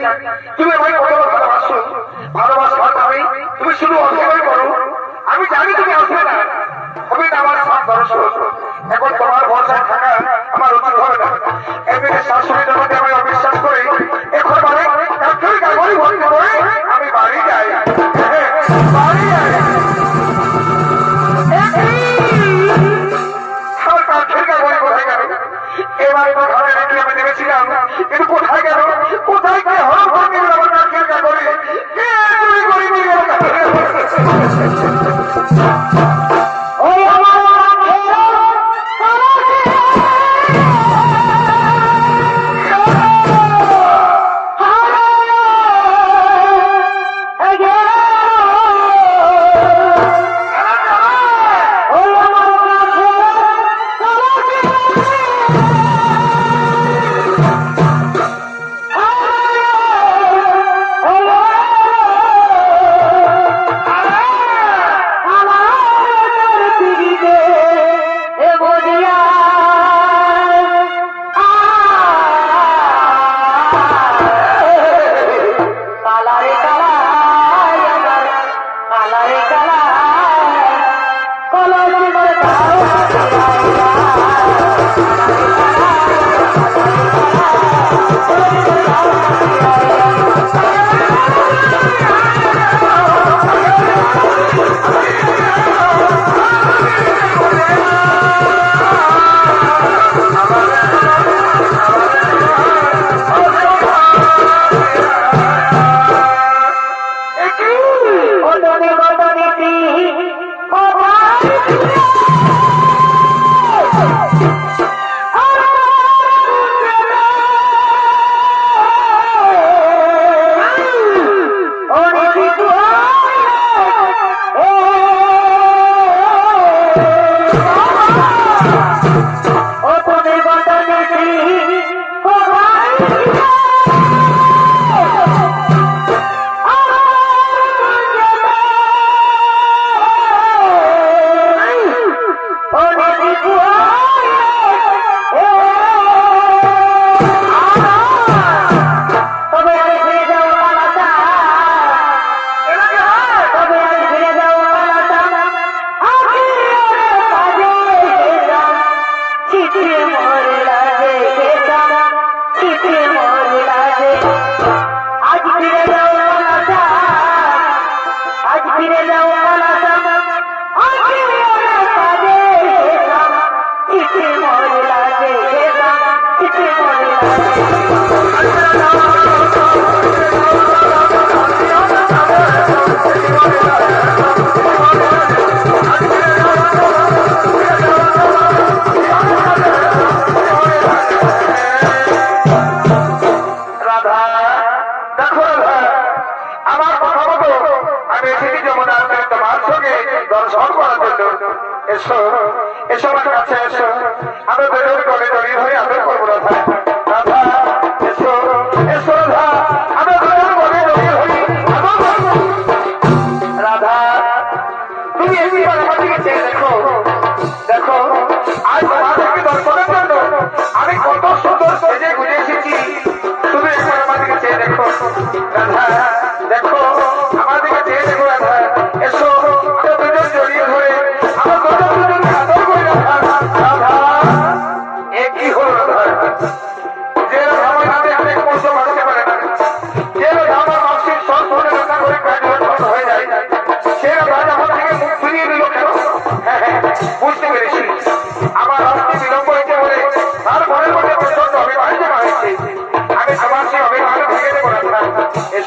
America. এবার ঘরের ভিতরে আমি নেমেছিলাম। কোথায় গেল? কোথায় কে হল করে কে চুরি করে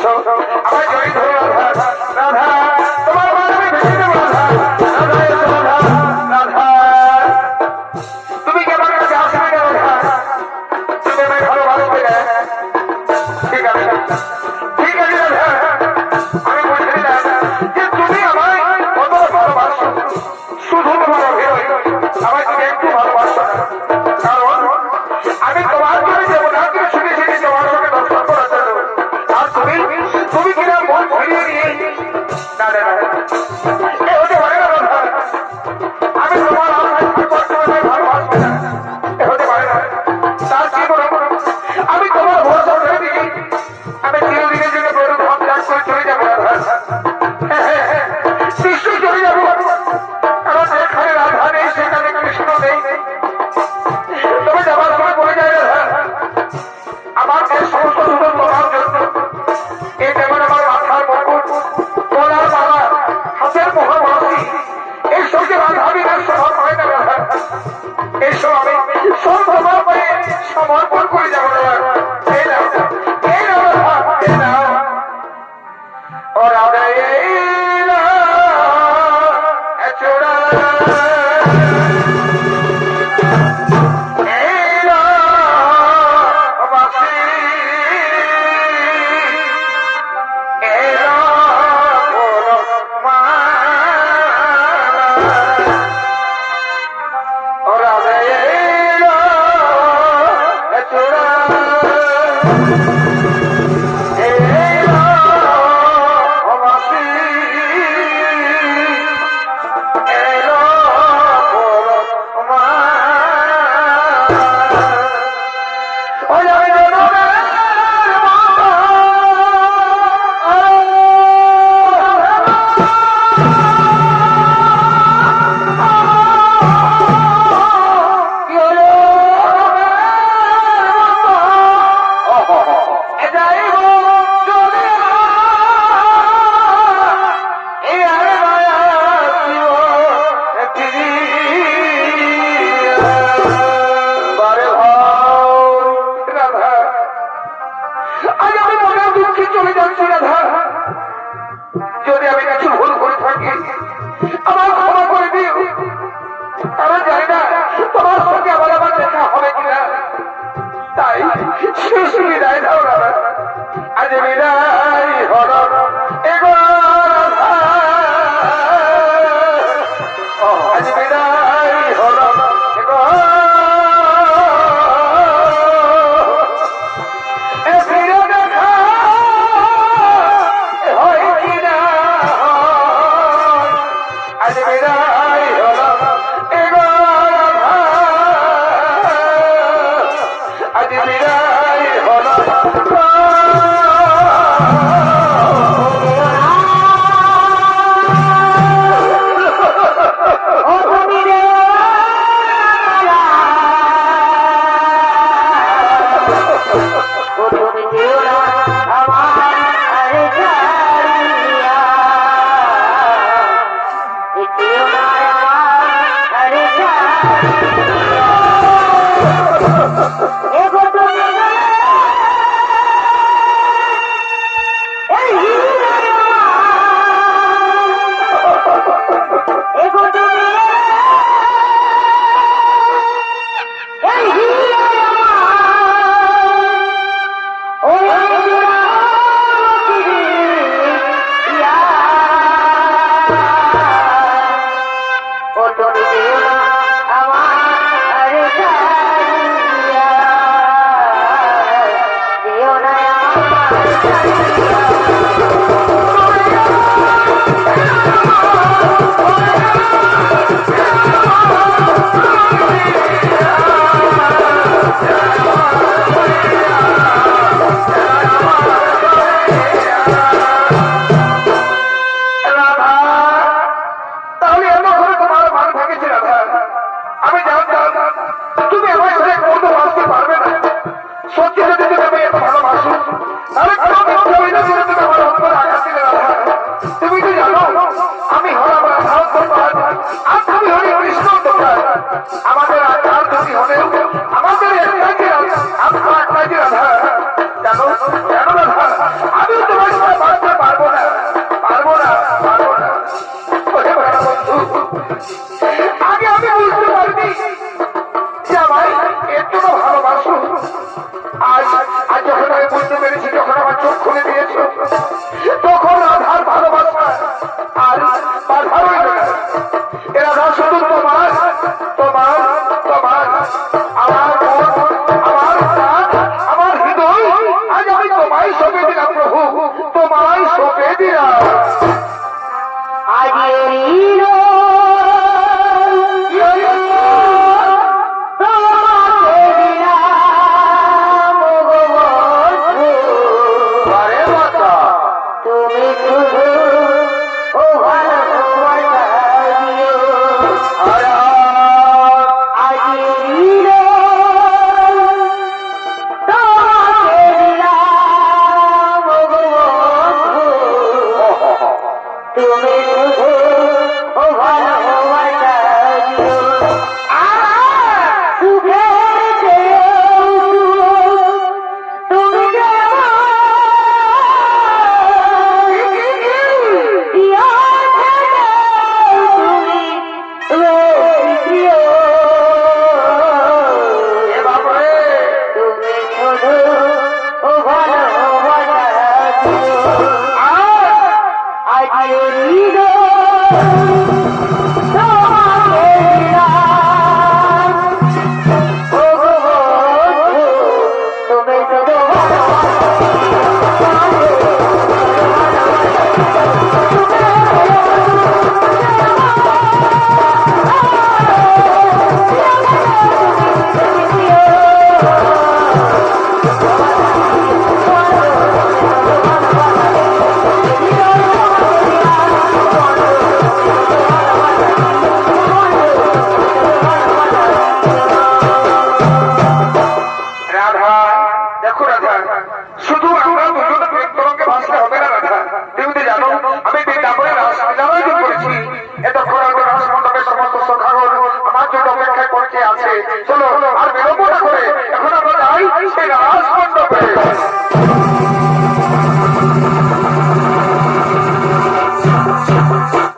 Alberto, Alberto, Alberto, Alberto, মহামারী ঈশ্বরকে বাধা বিধান সম্ভব হয় না ঈশ্বর আমি সম্ভব করে সমর্পণ করে যাব। না শুধু বিদায় দাও আজ বিদায়। আমাদের আধার বেশি হলেও